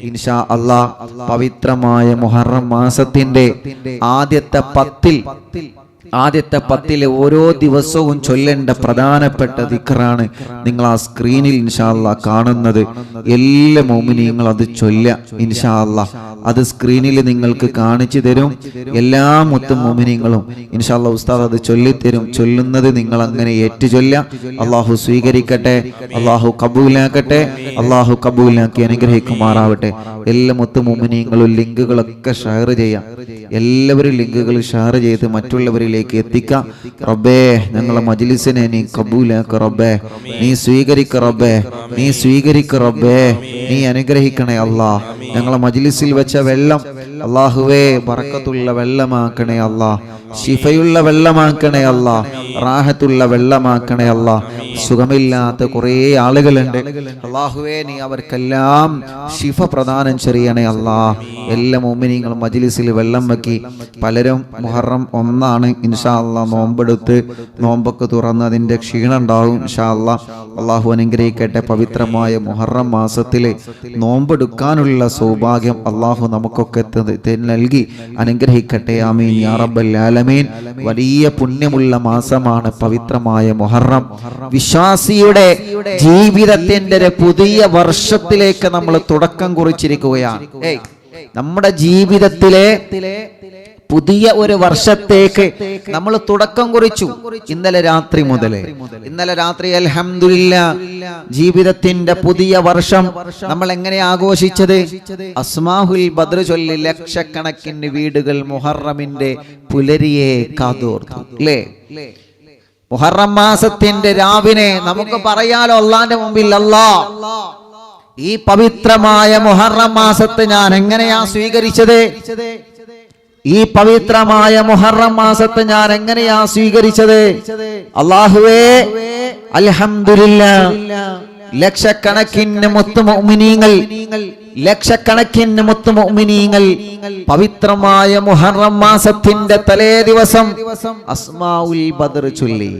ഇൻഷാ അള്ളാ പവിത്രമായ മുഹറം മാസത്തിന്റെ ആദ്യത്തെ പത്തിൽ ആദ്യത്തെ പത്തിലെ ഓരോ ദിവസവും ചൊല്ലേണ്ട പ്രധാനപ്പെട്ട ദിക്റാണ് നിങ്ങൾ ആ സ്ക്രീനിൽ ഇൻഷാല്ല കാണുന്നത്. എല്ലാ മോമിനിയങ്ങളും അത് ചൊല്ല ഇൻഷാല്ല അത് സ്ക്രീനിൽ നിങ്ങൾക്ക് കാണിച്ചു തരും. എല്ലാ മുത്തും മോമിനിയങ്ങളും ഇൻഷാല്ല ഉസ്താദ് അത് ചൊല്ലിത്തരും. ചൊല്ലുന്നത് നിങ്ങൾ അങ്ങനെ ഏറ്റു ചൊല്ല അള്ളാഹു സ്വീകരിക്കട്ടെ. അള്ളാഹു കബൂലാക്കട്ടെ. അള്ളാഹു കബൂലാക്കി അനുഗ്രഹിക്കുമാറാവട്ടെ. എല്ലാ മുത്തു മോമിനിയങ്ങളും ലിങ്കുകളൊക്കെ ഷെയർ ചെയ്യാം. എല്ലാവരും ലിങ്കുകൾ ഷെയർ ചെയ്ത് മറ്റുള്ളവരിലേക്ക് എത്തിക്കാം. റബ്ബേ ഞങ്ങളെ മജ്ലിസിനെ നീ കബൂലാക്ക റബ്ബേ. നീ സ്വീകരിക്ക റബ്ബേ. നീ സ്വീകരിക്ക റബ്ബേ. നീ അനുഗ്രഹിക്കണേ അല്ലാ. ഞങ്ങളെ മജ്ലിസിൽ വെച്ച വെള്ളം അള്ളാഹുവേ ബർക്കത്തുള്ള വെള്ളമാക്കണേ അല്ലാ. ശിഫയുള്ള വെള്ളമാക്കണേ അല്ല റാഹത്തുള്ള വെള്ളമാക്കണേ അല്ല. സുഖമില്ലാത്ത കുറേ ആളുകളുണ്ട്. അള്ളാഹുവേ നീ അവർക്കെല്ലാം ശിഫ പ്രദാനം ചെയ്യണേ അല്ല. എല്ലാ മോമിനിങ്ങളും മജിലിസിൽ വെള്ളം വെക്കി പലരും മുഹറം ഒന്നാണ് ഇൻഷാ അല്ല നോമ്പെടുത്ത് നോമ്പൊക്കെ തുറന്ന് അതിന്റെ ക്ഷീണം ഉണ്ടാവും ഇൻഷാ അല്ല അള്ളാഹു അനുഗ്രഹിക്കട്ടെ പവിത്രമായ മുഹറം മാസത്തിൽ നോമ്പെടുക്കാനുള്ള സൗഭാഗ്യം അള്ളാഹു നമുക്കൊക്കെ നൽകി അനുഗ്രഹിക്കട്ടെ. ആമീൻ. യാ റബ്ബൽ ആലമീൻ. വലിയ പുണ്യമുള്ള മാസമാണ് പവിത്രമായ മൊഹറം. വിശ്വാസിയുടെ ജീവിതത്തിന്റെ പുതിയ വർഷത്തിലേക്ക് നമ്മൾ തുടക്കം കുറിച്ചിരിക്കുകയാണ്. നമ്മുടെ ജീവിതത്തിലെ പുതിയ ഒരു വർഷത്തേക്ക് നമ്മൾ തുടക്കം കുറിച്ചു ഇന്നലെ രാത്രി മുതൽ ഇന്നലെ രാത്രി അലഹമില്ല ജീവിതത്തിന്റെ പുതിയ വർഷം നമ്മൾ എങ്ങനെ ആഘോഷിച്ചത്? അസ്മാഹുൽ ബദർ ചൊല്ലി ലക്ഷക്കണക്കിന് വീടുകൾ മുഹറമിന്റെ പുലരിയെ കാതോർത്തു. അല്ലേ മുഹറം മാസത്തിന്റെ രാവിനെ നമുക്ക് പറയാലോ അള്ളാന്റെ മുമ്പിൽ അല്ലാ. ഈ പവിത്രമായ മുഹറം മാസത്തെ ഞാൻ എങ്ങനെയാ സ്വീകരിച്ചത്? ഈ പവിത്രമായ മുഹറം മാസത്തെ ഞാൻ എങ്ങനെയാ സ്വീകരിച്ചത്? അള്ളാഹുവേ അലഹമില്ല ലക്ഷക്കണക്കിന് മുത്തുമിനീങ്ങൾ ലക്ഷക്കണക്കിന് മുത്തുമിനീങ്ങൾ പവിത്രമായ മുഹറം മാസത്തിന്റെ തലേ ദിവസം അസ്മാഉൽ ബദർ ചൊല്ലി.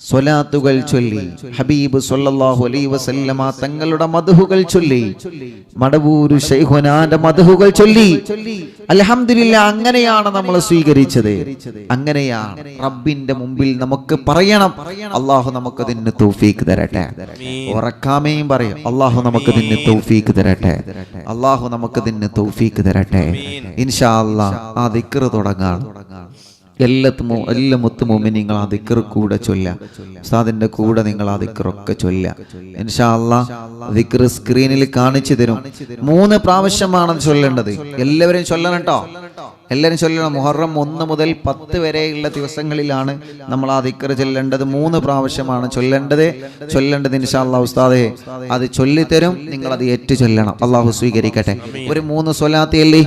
സ്വലാത്തുകൾ ചൊല്ലി. ഹബീബ് സല്ലല്ലാഹു അലൈഹി വസല്ലമ തങ്ങളുടെ മധുഹുകൾ ചൊല്ലി. മടവൂരു ശൈഖുനാന്റെ മധുഹുകൾ ചൊല്ലി. അൽഹംദുലില്ല അങ്ങനെയാണ് നമ്മൾ സ്വീകരിച്ചത്. അങ്ങനെയാണ് റബ്ബിന്റെ മുമ്പിൽ നമുക്ക് പറയണം. അള്ളാഹു നമുക്ക് അതിന് തൗഫീക്ക് തരട്ടെ. ഉറക്കാമേയും പറയും. അള്ളാഹു നമുക്ക് അതിന് തൗഫീക്ക് തരട്ടെ. അള്ളാഹു നമുക്ക് അതിന് തൗഫീക്ക് തരട്ടെ. ഇൻഷാ അല്ലാ ആ ദിക്റ് തുടങ്ങാണ് എല്ലാത്തുമോ എല്ലാ മുത്തുമോമി നിങ്ങൾ ആ ദിക്കർ കൂടെ ചൊല്ല. ഉസ്താദിന്റെ കൂടെ നിങ്ങൾ ആ ദിക്കറൊക്കെ ചൊല്ല. ഇൻഷാ അല്ലാ ദിക്കർ സ്ക്രീനിൽ കാണിച്ചു തരും. മൂന്ന് പ്രാവശ്യമാണ് ചൊല്ലേണ്ടത്. എല്ലാവരും ചൊല്ലണം കേട്ടോ എല്ലാവരും ചൊല്ലണം. മുഹറം ഒന്ന് മുതൽ പത്ത് വരെയുള്ള ദിവസങ്ങളിലാണ് നമ്മൾ ആ ദിക്കർ ചൊല്ലേണ്ടത്. മൂന്ന് പ്രാവശ്യമാണ് ചൊല്ലേണ്ടത്. ചൊല്ലേണ്ടത് ഇൻഷാ അല്ലാ ഉസ്താദെ അത് ചൊല്ലിത്തരും. നിങ്ങൾ അത് ഏറ്റു ചൊല്ലണം. അള്ളാഹു സ്വീകരിക്കട്ടെ. ഒരു മൂന്ന് സ്വലാത്തിയല്ലേ?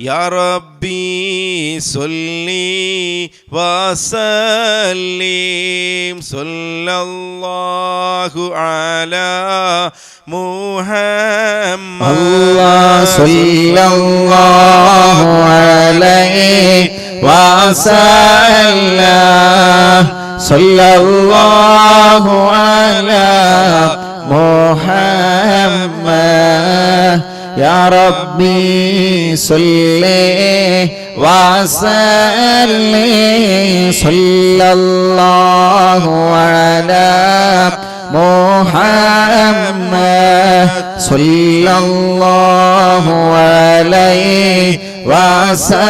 يا ربي صلي وسلم صلى الله على محمد. الله صلى الله عليه وسلم. صلى الله على محمد. يا ربي صل وسلم صلى الله على محمد صلى الله عليه وسلم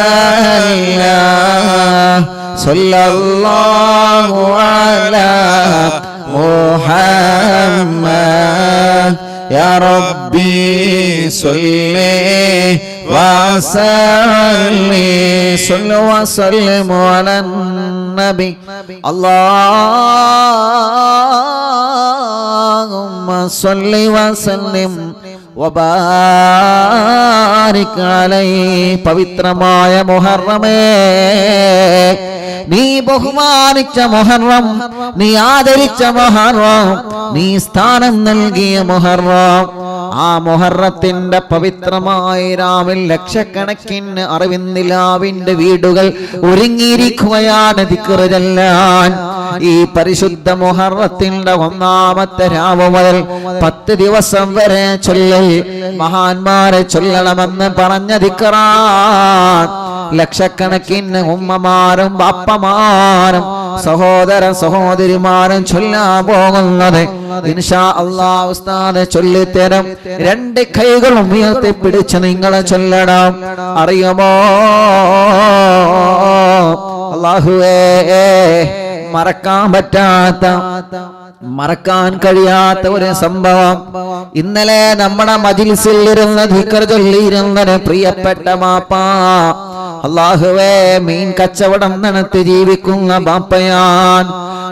صلى الله على محمد يا ربي صلي وسلم صل وسلم على النبي اللهم صل وسلم പവിത്രമായ മുഹറമേ. നീ ബഹുമാനിച്ച മുഹറം നീ ആദരിച്ച മുഹറം നീ സ്ഥാനം നൽകിയ മുഹറം. ആ മൊഹറത്തിന്റെ പവിത്രമായ രാവിൽ ലക്ഷക്കണക്കിന് അറിവിന്നിലാവിന്റെ വീടുകൾ ഒരുങ്ങിയിരിക്കുകയാണ് ദിക്റ് ഈ പരിശുദ്ധ മൊഹറത്തിന്റെ ഒന്നാമത്തെ രാവ് മുതൽ പത്ത് ദിവസം വരെ മഹാന്മാരെ ചൊല്ലണമെന്ന് പറഞ്ഞ ദിക്റാൻ ലക്ഷക്കണക്കിന് ഉമ്മമാരും ബാപ്പമാരും സഹോദര സഹോദരിമാരും ചൊല്ലാൻ പോകുന്നത് ഇൻഷാ അള്ളാ ഉസ്താദ് ചൊല്ലിത്തരം. രണ്ട് കൈകളും ഉയർത്തി പിടിച്ച് നിങ്ങൾ ചൊല്ലണം. അറിയുമോ? അള്ളാഹുവേ മറക്കാൻ പറ്റാത്ത മറക്കാൻ കഴിയാത്ത ഒരു സംഭവം. ഇന്നലെ നമ്മുടെ മജിൽസിൽ ഇരുന്ന ധിക്കർ ചൊല്ലിയിരുന്നത് പ്രിയപ്പെട്ട മാപ്പാ. അള്ളാഹുവേ മീൻ കച്ചവടം നടത്തി ജീവിക്കുന്ന ബാപ്പയാൻ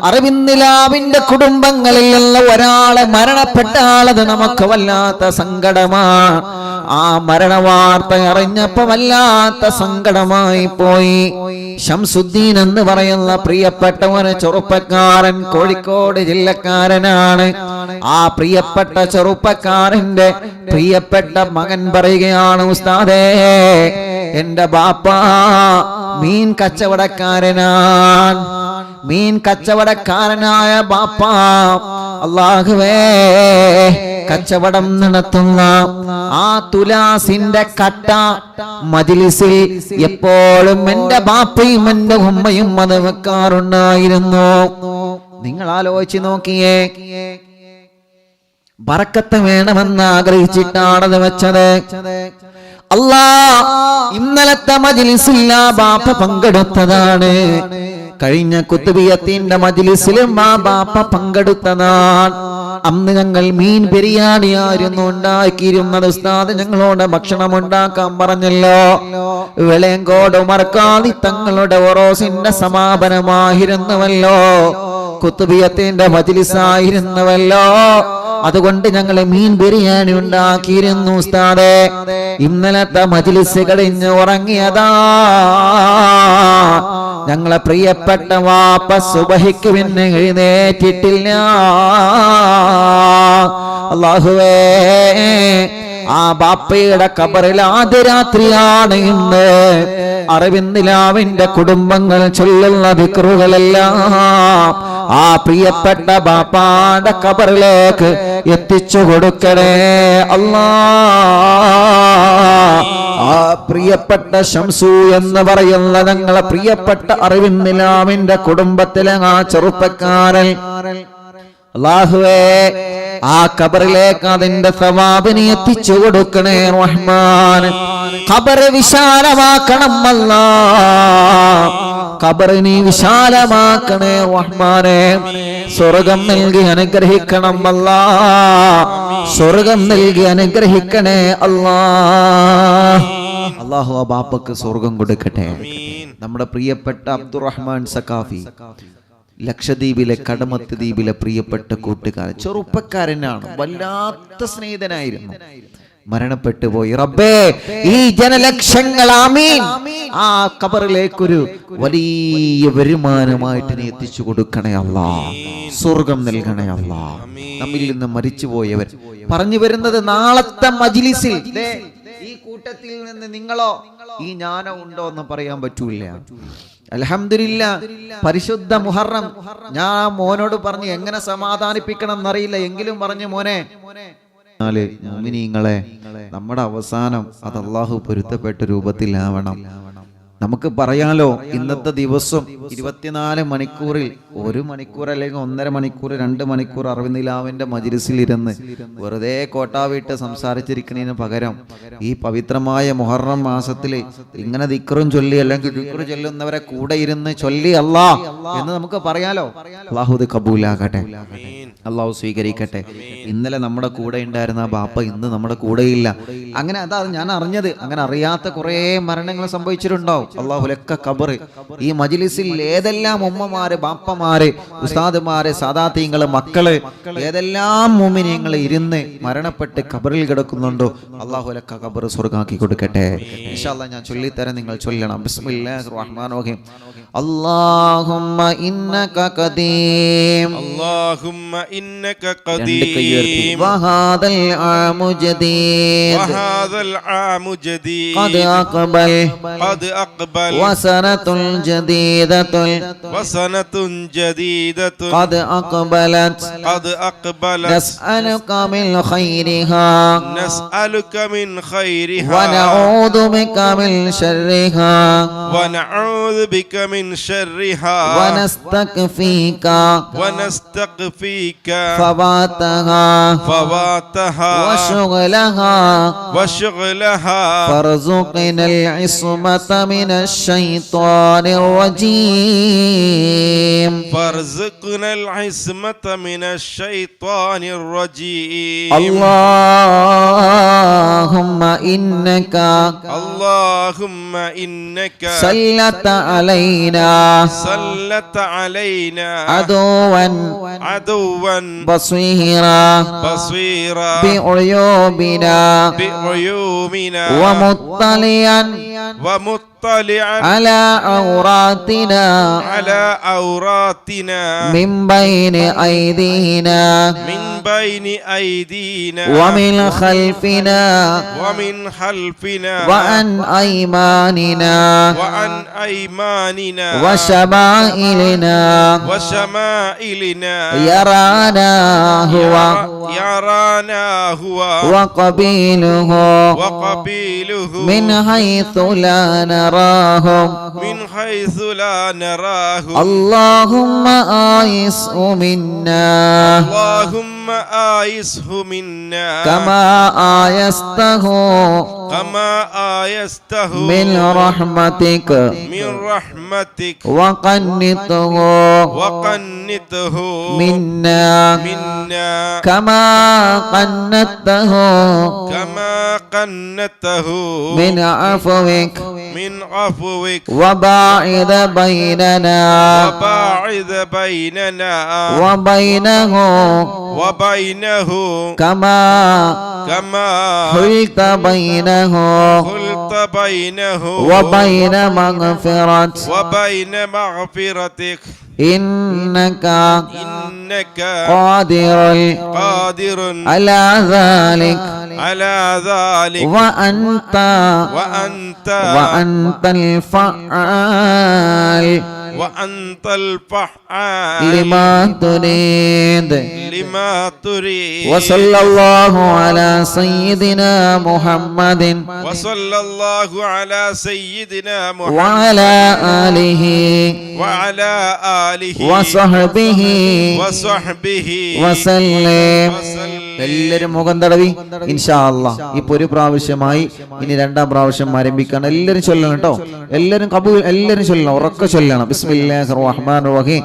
അറിവിന്ദിലാവിന്റെ കുടുംബങ്ങളിൽ നിന്ന് ഒരാളെ മരണപ്പെട്ടാളത് നമുക്ക് വല്ലാത്ത സങ്കടമാണ് ആ മരണവാർത്ത അറിഞ്ഞപ്പോ വല്ലാത്ത സങ്കടമായി പോയി. ഷംസുദ്ദീൻ എന്ന് പറയുന്ന പ്രിയപ്പെട്ട ഒരു ചെറുപ്പക്കാരൻ കോഴിക്കോട് ജില്ലക്കാരനാണ്. ആ പ്രിയപ്പെട്ട ചെറുപ്പക്കാരന്റെ പ്രിയപ്പെട്ട മകൻ പറയുകയാണ് ഉസ്താദേ എന്റെ ബാപ്പ മീൻ കച്ചവടക്കാരനാണ്. മീൻ കച്ചവടക്കാരനായ ബാപ്പ അള്ളാഹുവേ കച്ചവടം നടത്തുന്ന ആ തുലാസിന്റെ കട്ട മജിലിസിൽ എപ്പോഴും എന്റെ ബാപ്പയും എന്റെ ഉമ്മയും അത് വെക്കാറുണ്ടായിരുന്നു. നിങ്ങൾ ആലോചിച്ച് നോക്കിയേ ബറക്കത്ത് വേണമെന്ന് ആഗ്രഹിച്ചിട്ടാണത് വെച്ചത്. അല്ലാ ഇന്നലത്തെ മജിലിസില്ല ബാപ്പ പങ്കെടുത്തതാണ്. കഴിഞ്ഞ കുത്തുബിയത്തിന്റെ മജിലിസിലും ആ ബാപ്പ പങ്കെടുത്തതാണ്. അന്ന് ഞങ്ങൾ മീൻ ബിരിയാണിയായിരുന്നു ഉണ്ടാക്കിയിരുന്നത്. ഉസ്താദ് ഞങ്ങളോട് ഭക്ഷണം ഉണ്ടാക്കാൻ പറഞ്ഞല്ലോ. വിളയങ്കോട് മറക്കാതി തങ്ങളുടെ ഒറോസിന്റെ സമാപനമായിരുന്നുവല്ലോ. കുത്തുബിയത്തിന്റെ മജിലിസായിരുന്നുവല്ലോ. അതുകൊണ്ട് ഞങ്ങൾ മീൻ ബിരിയാണി ഉണ്ടാക്കിയിരുന്നു ഉസ്താദേ. ഇന്നലത്തെ മജിലിസ് കഴിഞ്ഞ് ഉറങ്ങിയതാ. ഞങ്ങളെ പ്രിയപ്പെട്ട വാപ്പ സുബഹിക്ക് പിന്നെ എഴുന്നേറ്റിട്ടില്ല. അള്ളാഹുവേ ആ ബാപ്പയുടെ കബറിൽ ആദ്യ രാത്രിയാണ് ഇന്ന്. അറിവിന്ദിലാവിന്റെ കുടുംബങ്ങൾ ചൊല്ലുന്ന വിക്രുകളെല്ലാം ആ പ്രിയപ്പെട്ട ബാപ്പാന്റെ കബറിലേക്ക് എത്തിച്ചു കൊടുക്കണേ. അല്ലാ. ആ പ്രിയപ്പെട്ട ശംസു എന്ന് പറയുന്ന ഞങ്ങളെ പ്രിയപ്പെട്ട അറിവിന്നിലാമിന്റെ കുടുംബത്തിലെ ആ ചെറുപ്പക്കാരൻ. അള്ളാഹുവേ ആ കബറിലേക്ക് അതിന്റെ സവാബിനെ എത്തിച്ചു കൊടുക്കണേ റഹ്മാൻ. കബറ് വിശാലമാക്കണം അല്ല ഖബറിനെ വിശാലമാക്കണേ റഹ്മാനെ. സ്വർഗം നൽകി അനുഗ്രഹിക്കണം അല്ല. സ്വർഗം നൽകി അനുഗ്രഹിക്കണേ അല്ലാ. അള്ളാഹു ആ ബാപ്പക്ക് സ്വർഗം കൊടുക്കട്ടെ. നമ്മുടെ പ്രിയപ്പെട്ട അബ്ദുറഹ്മാൻ സക്കാഫി ലക്ഷദ്വീപിലെ കടമത്ത് ദ്വീപിലെ പ്രിയപ്പെട്ട കൂട്ടുകാരൻ ചെറുപ്പക്കാരനാണ് വല്ലാത്ത സ്നേഹിതനായിരുന്നു. മരണപ്പെട്ടു പോയി. റബ്ബേ ഈ ജനലക്ഷങ്ങൾ ആമീൻ. ആ കബറിലേക്കൊരു വലിയ വരുമാനമായിട്ട് നീ എത്തിച്ചു കൊടുക്കണേ അല്ല. സ്വർഗം നൽകണേ അല്ല. നമ്മിൽ നിന്ന് മരിച്ചുപോയവർ പറഞ്ഞു വരുന്നത് നാളത്തെ മജിലിസിൽ. ഈ കൂട്ടത്തിൽ നിന്ന് നിങ്ങളോ ഈ ജ്ഞാനം ഉണ്ടോ എന്ന് പറയാൻ പറ്റൂല അലഹമില്ല പരിശുദ്ധ മുഹറം. ഞാൻ മോനോട് പറഞ്ഞു എങ്ങനെ സമാധാനിപ്പിക്കണം എന്നറിയില്ല എങ്കിലും പറഞ്ഞു മോനെ നാല് മോമിനീങ്ങളെ നമ്മുടെ അവസാനം അത് അള്ളാഹു പൊരുത്തപ്പെട്ട രൂപത്തിലാവണം. നമുക്ക് പറയാലോ ഇന്നത്തെ ദിവസം ഇരുപത്തിനാല് മണിക്കൂറിൽ ഒരു മണിക്കൂർ അല്ലെങ്കിൽ ഒന്നര മണിക്കൂർ രണ്ട് മണിക്കൂർ അറിവിനിലാവിന്റെ മജിലിസിലിരുന്ന് വെറുതെ കോട്ടാവിട്ട് സംസാരിച്ചിരിക്കുന്നതിന് പകരം ഈ പവിത്രമായ മുഹറം മാസത്തിൽ ഇങ്ങനെ ദിക്റും ചൊല്ലി അല്ലെങ്കിൽ ദിക്റ് ചൊല്ലുന്നവരെ കൂടെ ഇരുന്ന് ചൊല്ലി അല്ലാ എന്ന് നമുക്ക് പറയാലോ. അള്ളാഹുദ് കബൂലാകട്ടെ അള്ളാഹു സ്വീകരിക്കട്ടെ. ഇന്നലെ നമ്മുടെ കൂടെ ഉണ്ടായിരുന്ന ആ ബാപ്പ ഇന്ന് നമ്മുടെ കൂടെയില്ല അങ്ങനെ അതാ ഞാൻ അറിഞ്ഞത്. അങ്ങനെ അറിയാത്ത കുറേ മരണങ്ങൾ സംഭവിച്ചിട്ടുണ്ടാവും. അള്ളാഹുലൊക്കെ കബർ ഈ മജിലിസിൽ ഏതെല്ലാം ഉമ്മമാര് ബാപ്പമാര് ഉസ്താദുമാര് സാദാത്തീങ്ങൾ മക്കൾ ഏതെല്ലാം മോമിനിയങ്ങൾ ഇരുന്ന് മരണപ്പെട്ട് കബറിൽ കിടക്കുന്നുണ്ടോ അള്ളാഹുലൊക്കെ കബർ സ്വർഗാക്കി കൊടുക്കട്ടെ. ഇൻഷാല്ല ഞാൻ ചൊല്ലിത്തരാൻ നിങ്ങൾ ചൊല്ലണം. ബിസ്മില്ലാഹിർ റഹീം. അള്ളാഹുമ്മ ഇന്നക ഖദീം. അള്ളാഹുമ്മ إنك قديم. وهذا العام جديد. وهذا العام جديد. قد أقبل. قد أقبل. وسنة جديدة. وسنة جديدة. قد أقبلت. قد أقبلت. نسألك من خيرها. نسألك من خيرها. ونعوذ بك من شرها. ونعوذ بك من شرها. ونستكفيك. ونستكفيك. فواتها. فواتها. وشغلها. وشغلها. فارزقنا العصمة من الشيطان الرجيم. فارزقنا العصمة من الشيطان الرجيم. اللهم إنك اللهم إنك سلت علينا سلت علينا عدوا عدوا بصيرا بصيرا بعيوبنا بعيوبنا ومطلعا ومطلعا على عوراتنا على عوراتنا من بين أيدينا. من بين أيدينا. ومن خلفنا. ومن خلفنا. وعن أيماننا. وعن أيماننا. وشمائلنا. وشمائلنا. يرانا هو. يرانا هو وقبيله وقبيله. من حيث لا نراهم من حيث لا نراه. اللهم آيسه منا. اللهم آيسه منا. كما آيسته كما آيسته من رحمتك. من رحمتك. وقنته وقنته منا. منا. كما قنته كما قنته من عفوك. من عفوك. وباعد بيننا. وباعد بيننا. وبينه. وبينه. كما كما حلت بينه قلت بينه وبين مغفرة وبين مغفرتك. إنك إنك قادر قادر على ذلك. على ذلك. وأنت وأنت وأنت الفعال. وأنت الفعال لما تريد لما تريد وصلى الله على سيدنا محمد وصلى الله على سيدنا محمد وعلى آله وعلى آله وصحبه وصحبه وسلم وسلم എല്ലാരും മുഖം തടവി. ഇൻഷാ അല്ലാ. ഇപ്പൊ ഒരു പ്രാവശ്യമായി ഇനി രണ്ടാം പ്രാവശ്യം ആരംഭിക്കണം. എല്ലാരും ചൊല്ലണം കേട്ടോ. എല്ലാരും കബു എല്ലാരും ചൊല്ലണം. ഉറക്കെ ചൊല്ലണം. ബിസ്മില്ലാഹിർ റഹ്മാനിർ റഹീം.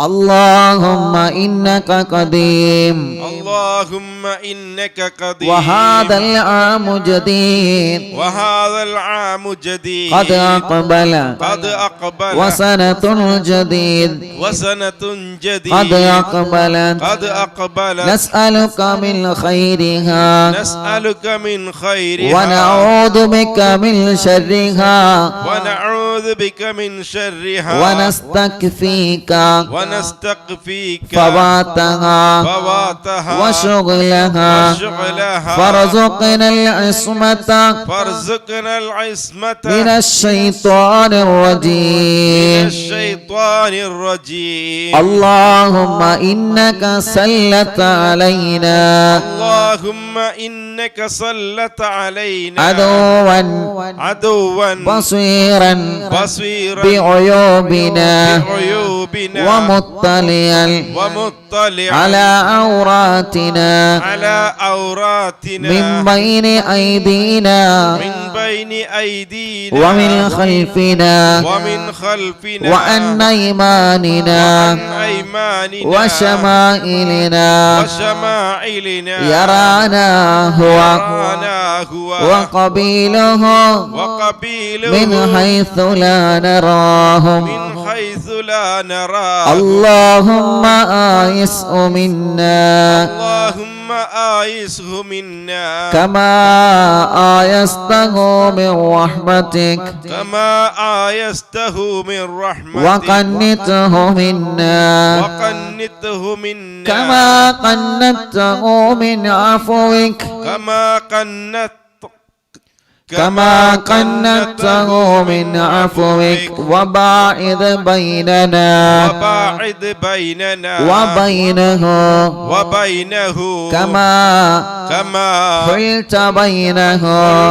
اللهم إنك قديم. اللهم إنك قدير وهذا العام جديد. وهذا العام جديد. قد أقبل. قد أقبل. وسنة جديد. وسنة جديد. قد أقبلت قد أقبل. نسألك من خيرها. نسألك من خيرها. ونعوذ بك من شرها. ونعوذ بك من شرها. ونستكفيك. ونستقفيك فواتها. فواتها. وشغلها. وشغلها. فارزقنا العصمة. فارزقنا العصمة. من الشيطان من الرجيم الشيطان الرجيم. اللهم إنك سلت علينا. اللهم إنك سلت علينا. عدوا. عدوا. بصيرا. بصيرا بعيوبنا ومطلعا ومطلعا على عوراتنا على عوراتنا من بين أيدينا من بين أيدينا ومن خلفنا ومن خلفنا وعن أيماننا وعن أيماننا وشمائلنا وشمائلنا يرانا هو يرانا هو وقبيله وقبيله من حيث لا نراهم. من حيث لا نرى اللهم آيس منا. اللهم آيسه منا. كما آيسته من رحمتك. كما آيسته من رحمتك. وقنته منا. وقنته منا. كما قنته من عفوك. كما قنت كما قنته من عفوك وباعد بيننا. وباعد بيننا. وبينه. وبينه. كما كما حلت بينه.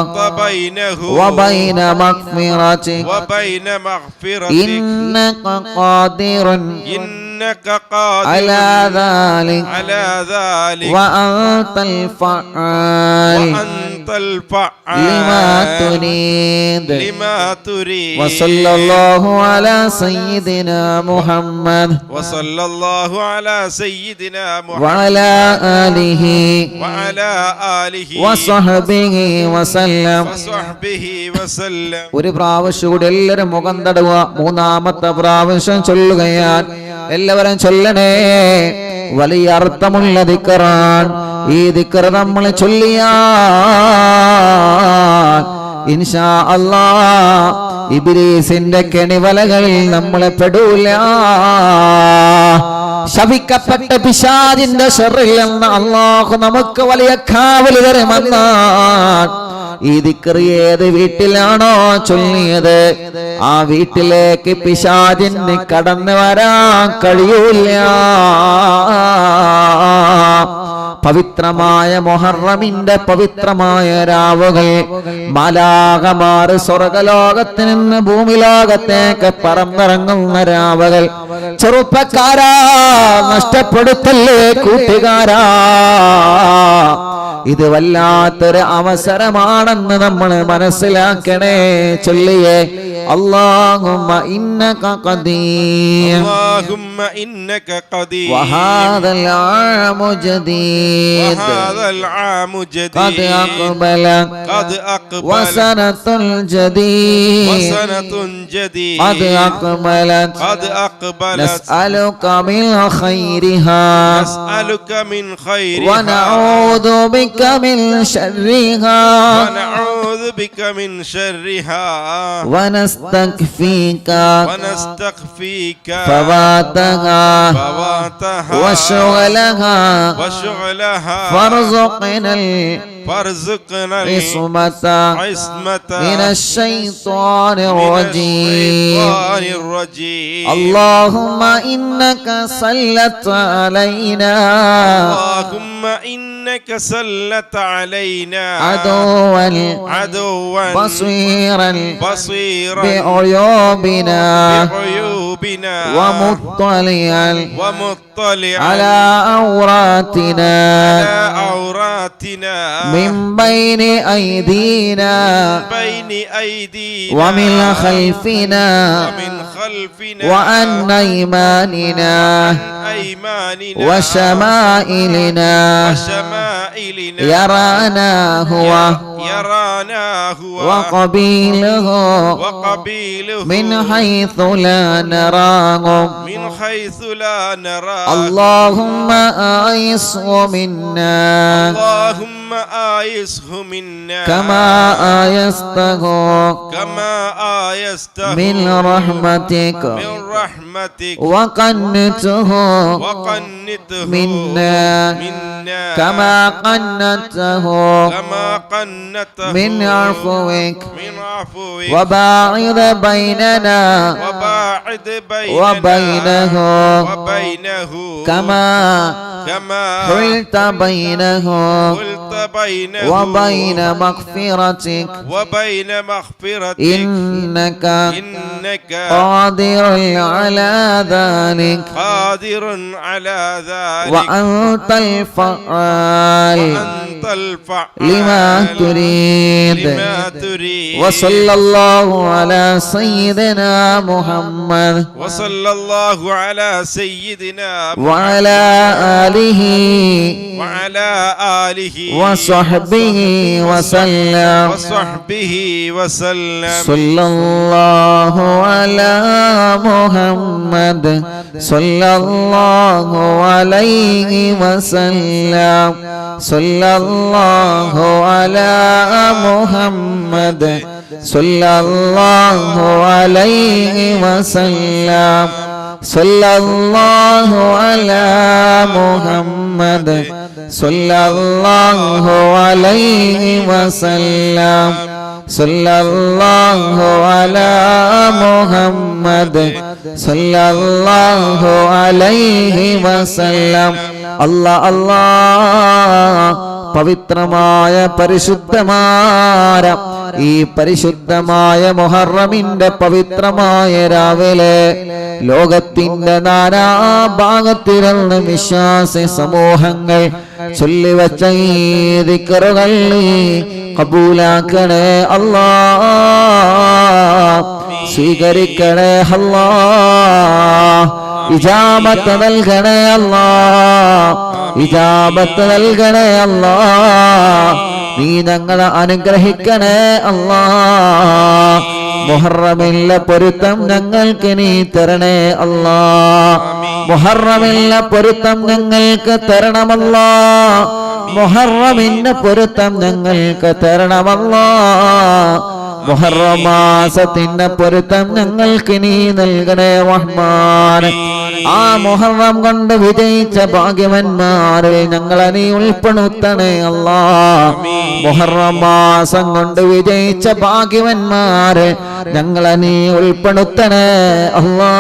حلت بينه. وبين مغفرتك. وبين مغفرتك. إنك قادر إنك قادر على ذلك. على ذلك. وأنت الفعال. وأنت لما تريد لما تريد وصلى الله على سيدنا محمد وصلى الله على سيدنا محمد وعلى آله وعلى آله وصحبه وسلم وصحبه وسلم ഒരു പ്രാവശ്യം കൂടി എല്ലാവരും മുഖം തടവുക മൂന്നാമത്തെ പ്രാവശ്യം ചൊല്ലുകയാൽ എല്ലാവരും ചൊല്ലണേ വലിയ അർത്ഥമുള്ള ദിക്കറാൻ ഈ ദിക്കർ നമ്മൾ ചൊല്ലിയാ ഇൻഷാ അല്ലാ ഇബിലീസിന്റെ കെണിവലകളിൽ നമ്മളെ പെടൂല. ശവിക്കപ്പെട്ട പിശാജിന്റെ ഷെറിൽ നിന്ന് അള്ളാഹു നമുക്ക് വലിയ കാവൽ തരുമെന്നാണ്. ഈ ദിക്കറി ഏത് വീട്ടിലാണോ ചൊല്ലിയത്? ആ വീട്ടിലേക്ക് പിശാചിന് കടന്നു വരാൻ കഴിയൂല പവിത്രമായ മൊഹറമിന്റെ പവിത്രമായ രാവുകൾ മാലാകമാർ സ്വർഗലോകത്ത് നിന്ന് ഭൂമിലോകത്തേക്ക് പറന്നിറങ്ങുന്ന രാവുകൾ. ചെറുപ്പക്കാരാ നഷ്ടപ്പെടുത്തല്ലേ കൂട്ടുകാരാ? ഇത് വല്ലാത്തൊരു അവസരമാണെന്ന് നമ്മൾ മനസ്സിലാക്കണേ ചൊല്ലിയേ അള്ളാഹുമ്മ ഇന്നക ഖദീർ اللهم إنك قدير وهذا العام جديد وهذا العام قد جديد أقبل قد أقبل وسنة الجديد وسنة جديد قد أقبلت قد أقبلت نسألك من خيرها نسألك من خيرها ونعوذ بك من شرها. ونعوذ بك من شرها. ونستكفيك. ونستخفيك فواتها. فواتها. وشغلها. وشغلها. فارزقنا فارزقنا العصمة العصمة من الشيطان الرجيم. الشيطان الرجيم. اللهم إنك سلت علينا. اللهم إنك سلت علينا. عدوا عدوا بصيرا بصيرا بعيوبنا بعيوبنا. ومطلعا ومطلعا. على عوراتنا. على عوراتنا. من بين أيدينا. بين أيدينا. ومن خلفنا. ومن خلفنا. وعن أيماننا. أيماننا. وشمائلنا. وشمائلنا. يرانا هو. يرانا هو وقبيله وقبيله من حيث لا نراهم من حيث لا نرى اللهم آيس منا. اللهم آيسه منا. كما آيسته كما آيسته من رحمتك. من رحمتك. وقنته وقنته منا. منا. كما قنته كما قنته من عفوك من عفوك. وباعد بيننا. وباعد بيننا. وبينه. وبينه. كما كما حلت بينه. قلت بينه. وبين مغفرتك. وبين مغفرتك. إنك إنك قادر على ذلك. قادر على ذلك. وأنت الفعال. لما تريد. لما تريد. وصلى الله على سيدنا محمد. وصلى الله على سيدنا وعلى آله وعلى آله وصحبه وسلم. وصحبه وسلم. صلى الله على محمد. صلى الله عليه وسلم. صلى സല്ലല്ലാഹു അലാ മുഹമ്മദ് സല്ലല്ലാഹു അലൈഹി വസല്ലം സല്ലല്ലാഹു അലാ മുഹമ്മദ് സല്ലല്ലാഹു അലൈഹി വസല്ലം സല്ലല്ലാഹു അലാ മുഹമ്മദ് സല്ലല്ലാഹു അലൈഹി വസല്ലം അല്ലാ അല്ലാ പവിത്രമായ പരിശുദ്ധമായ ഈ പരിശുദ്ധമായ മൊഹറമിന്റെ പവിത്രമായ രാവിലെ ലോകത്തിന്റെ നാനാഭാഗത്തിരുന്ന് വിശ്വാസ സമൂഹങ്ങൾ ചൊല്ലിവച്ച ഈ കബൂലാക്കണേ അല്ലാ സ്വീകരിക്കണേ അല്ലാ. നൽകണേ അല്ലാ. ഇജാബത്ത് നൽകണേ അല്ലാ. നീ ഞങ്ങളെ അനുഗ്രഹിക്കണേ അല്ലാ. മുഹറമില്ല പൊരുത്തം ഞങ്ങൾക്ക് നീ തരണേ അല്ലാ. മുഹറമില്ല പൊരുത്തം ഞങ്ങൾക്ക് തരണമല്ലാ. മുഹറമിന്റെ പൊരുത്തം ഞങ്ങൾക്ക് തരണമല്ലാ. മുഹറമാസത്തിന്റെ പൊരുത്തം ഞങ്ങൾക്ക് നീ നൽകണേ റഹ്മാൻ. ആ മുഹറം കൊണ്ട് വിജയിച്ച ഭാഗ്യവന്മാരിൽ ഞങ്ങളെ നീ ഉൾപ്പെടുത്തണേ അല്ലാ. മുഹറമാസം കൊണ്ട് വിജയിച്ച ഭാഗ്യവന്മാരെ ഞങ്ങളെ നീ ഉൾപ്പെടുത്തണേ അല്ലാ.